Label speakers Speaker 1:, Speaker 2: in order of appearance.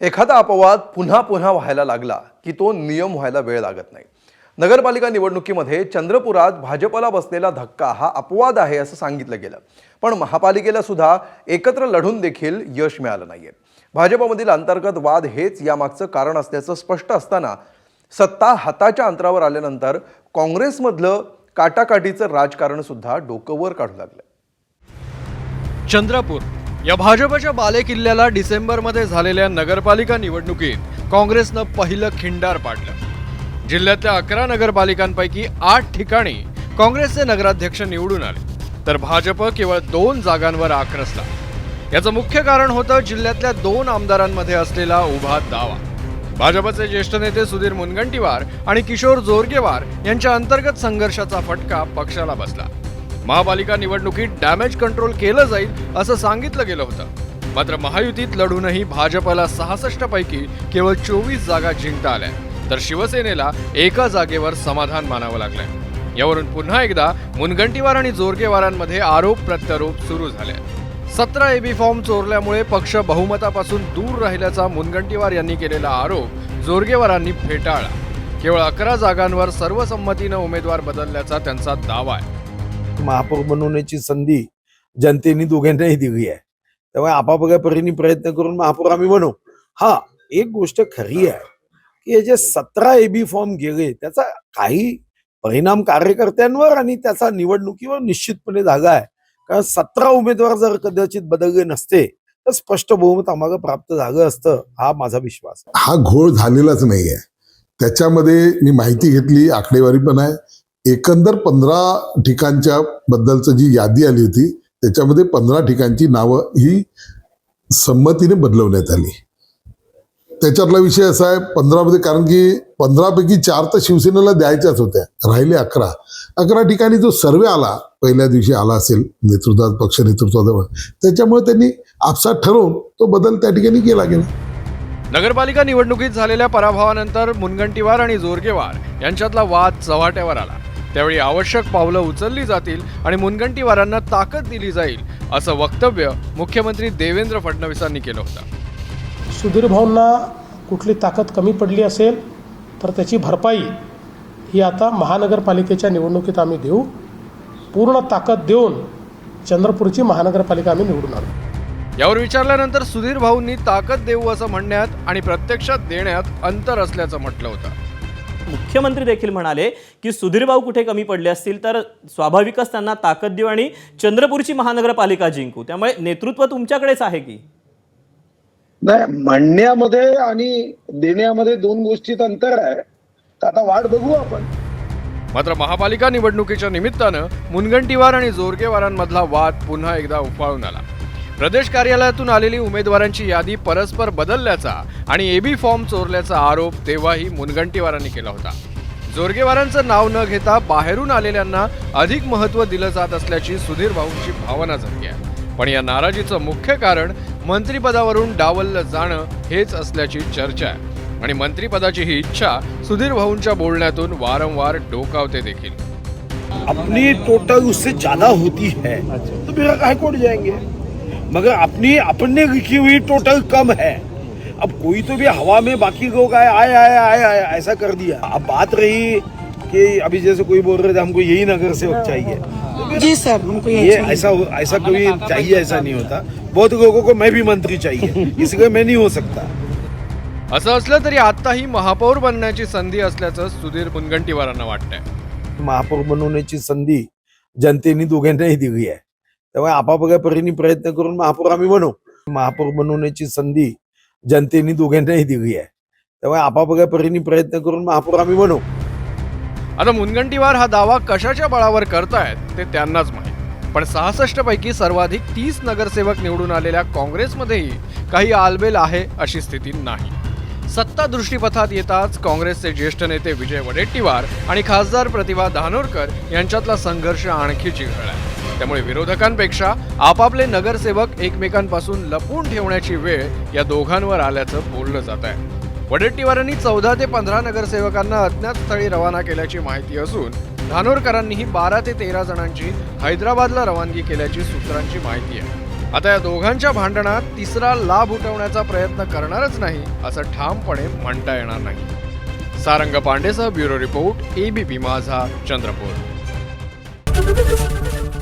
Speaker 1: एखादा अपवाद पुन्हा पुन्हा व्हायला लागला की तो नियम व्हायला वेळ लागत नाही. नगरपालिका निवडणुकीमध्ये चंद्रपुरात भाजपला बसलेला धक्का हा अपवाद आहे असं सांगितलं गेलं. पण महापालिकेला सुद्धा एकत्र लढून देखील यश मिळालं नाहीये. भाजपमधील अंतर्गत वाद हेच यामागचं कारण असल्याचं स्पष्ट असताना सत्ता हाताच्या अंतरावर आल्यानंतर काँग्रेसमधलं काटाकाटीचं राजकारण सुद्धा डोकं वर काढू लागलं.
Speaker 2: चंद्रपूर या भाजपच्या बालेकिल्ल्याला डिसेंबरमध्ये झालेल्या नगरपालिका निवडणुकीत काँग्रेसनं पहिलं खिंडार पाडलं. जिल्ह्यातल्या अकरा नगरपालिकांपैकी आठ ठिकाणी काँग्रेसचे नगराध्यक्ष निवडून आले. तर भाजप केवळ दोन जागांवर आक्रसला याचं मुख्य कारण होतं जिल्ह्यातल्या दोन आमदारांमध्ये असलेला उभा दावा. भाजपचे ज्येष्ठ नेते सुधीर मुनगंटीवार आणि किशोर जोरगेवार यांच्या अंतर्गत संघर्षाचा फटका पक्षाला बसला. महापालिका निवडणुकीत डॅमेज कंट्रोल केलं जाईल असं सांगितलं गेलं होतं. मात्र महायुतीत लढूनही भाजपला सहासष्ट पैकी केवळ चोवीस जागा जिंकता आल्या. तर शिवसेनेला एका जागेवर समाधान मानावं लागलंय. यावरून पुन्हा एकदा मुनगंटीवार आणि जोरगेवारांमध्ये आरोप प्रत्यारोप सुरू झाले. सतरा एबी फॉर्म चोरल्यामुळे पक्ष बहुमतापासून दूर राहिल्याचा मुनगंटीवार यांनी केलेला आरोप जोरगेवारांनी फेटाळला. केवळ अकरा जागांवर सर्वसंमतीनं उमेदवार बदलल्याचा त्यांचा दावा आहे.
Speaker 3: महापौर बनवण्याची संधी जनतेने दोघांनाही दिली आहे. त्यामुळे आपापल्या परीने प्रयत्न करून महापौर आम्ही बनवू. हा एक गोष्ट खरी आहे की हे जे सतरा एबी फॉर्म गेले त्याचा काही परिणाम कार्यकर्त्यांवर आणि त्याचा निवडणुकीवर निश्चितपणे झाला आहे. कारण सतरा उमेदवार जर कदाचित बदलले नसते तर स्पष्ट बहुमत आम्हाला प्राप्त झालं असतं हा माझा विश्वास
Speaker 4: हा घोळ झालेलाच नाहीये. त्याच्यामध्ये मी माहिती घेतली आकडेवारी पण आहे. एकंदर पंधरा ठिकाणच्या बद्दलचं जी यादी आली होती त्याच्यामध्ये पंधरा ठिकाणची नावं ही संमतीने बदलवण्यात आली. त्याच्यातला विषय असा आहे पंधरामध्ये कारण की पंधरापैकी चार तर शिवसेनेला द्यायच्याच होत्या राहिले अकरा. अकरा ठिकाणी जो सर्वे आला पहिल्या दिवशी आला असेल नेतृत्वात पक्ष नेतृत्वाजवळ त्याच्यामुळे त्यांनी आपसात ठरवून तो बदल त्या ठिकाणी केला गेला.
Speaker 2: नगरपालिका निवडणुकीत झालेल्या पराभवानंतर मुनगंटीवार आणि जोरगेवार यांच्यातला वाद चव्हाट्यावर आला. त्यावेळी आवश्यक पावलं उचलली जातील आणि मुनगंटीवारांना ताकद दिली जाईल असं वक्तव्य मुख्यमंत्री देवेंद्र फडणवीसांनी केलं होतं.
Speaker 5: सुधीर भाऊंना कुठली ताकद कमी पडली असेल तर त्याची भरपाई ही आता महानगरपालिकेच्या निवडणुकीत आम्ही देऊ. पूर्ण ताकद देऊन चंद्रपूरची महानगरपालिका आम्ही निवडून आणू.
Speaker 2: यावर विचारल्यानंतर सुधीर भाऊंनी ताकद देऊ असं म्हणण्यात आणि प्रत्यक्षात देण्यात अंतर असल्याचं म्हटलं होतं.
Speaker 6: मुख्यमंत्री देखील म्हणाले की सुधीरभाऊ कुठे कमी पडले असतील तर स्वाभाविकच त्यांना ताकद देऊ आणि चंद्रपूरची महानगरपालिका जिंकू. त्यामुळे नेतृत्व तुमच्याकडेच आहे की?
Speaker 7: नाही म्हणण्यामध्ये आणि देण्यामध्ये दोन गोष्टीत अंतर आहे. तर आता वाट बघू आपण.
Speaker 2: मात्र महापालिका निवडणुकीच्या निमित्तानं मुनगंटीवार आणि जोरगेवारांमधला वाद पुन्हा एकदा उफाळून आला. प्रदेश कार्यालयातून आलेली उमेदवारांची यादी परस्पर बदलल्याचा आणि एबी फॉर्म चोरल्याचा आरोप तेव्हाही मुनगंटीवारांनी केला होता. जोरगेवारांचं नाव न घेता बाहेरून आलेल्यांना अधिक महत्त्व दिलं जात असल्याची सुधीर भाऊंची भावना झाली आहे. पण या नाराजीचं मुख्य कारण मंत्रिपदावरून डावललं जाणं हेच असल्याची चर्चा आहे. आणि मंत्रिपदाची ही इच्छा सुधीर भाऊंच्या बोलण्यातून वारंवार डोकावते देखील.
Speaker 3: अपनी टोटल उससे ज्यादा होती है तो मेरा हाईकोर्ट जाएंगे? मगर अपनी अपने लिखी हुई टोटल कम है। अब कोई तो भी हवा में बाकी लोग आए आए आए आए आए ऐसा कर दिया। अब बात रही कि अभी जैसे कोई बोल रहे थे हमको यही नगर सेवक चाहिए।
Speaker 8: जी सर हमको
Speaker 3: ये। ऐसा ऐसा कभी चाहिए ऐसा नहीं होता। बहुत लोगों को मैं भी मंत्री चाहिए इसलिए मैं नहीं हो सकता।
Speaker 2: असं असलं तरी आत्ताही महापौर बनण्याची संधी असल्याचं सुधीर मुनगंटीवारांना वाटतंय.
Speaker 3: महापौर बनवण्याची संधी जनतेने दोघांनाही दिली आहे. त्यामुळे आपापल्या परीने प्रयत्न करून महापौर आम्ही बनवू महापौर बनवण्याची संधी जनतेने दोघांनाही दिली आहे. त्यामुळे आपापल्या परीने प्रयत्न करून महापौर आम्ही बनवू
Speaker 2: आता मुनगंटीवार हा दावा कशाच्या बळावर करतायत ते त्यांनाच माहीत. पण सहासष्ट पैकी सर्वाधिक तीस नगरसेवक निवडून आलेल्या काँग्रेसमध्येही काही आलबेल आहे अशी स्थिती नाही. सत्ता दृष्टीपथात येताच काँग्रेसचे ज्येष्ठ नेते विजय वडेट्टीवार आणि खासदार प्रतिभा धानोरकर यांच्यातला संघर्ष आणखी आहे त्यामुळे विरोधकांपेक्षा आपापले नगरसेवक एकमेकांपासून लपवून ठेवण्याची वेळ या दोघांवर आल्याचं बोललं जात आहे. वडेट्टीवारांनी चौदा ते पंधरा नगरसेवकांना अज्ञात स्थळी रवाना केल्याची माहिती असून धानोरकरांनीही बारा ते तेरा जणांची हैदराबादला रवानगी केल्याची सूत्रांची माहिती आहे. आता या दोघांच्या भांडणात तिसरा लाभ उठवण्याचा प्रयत्न करणारच नाही असं ठामपणे म्हणता येणार नाही. Sarang पांडेसह bureau report ABP Majha Chandrapur.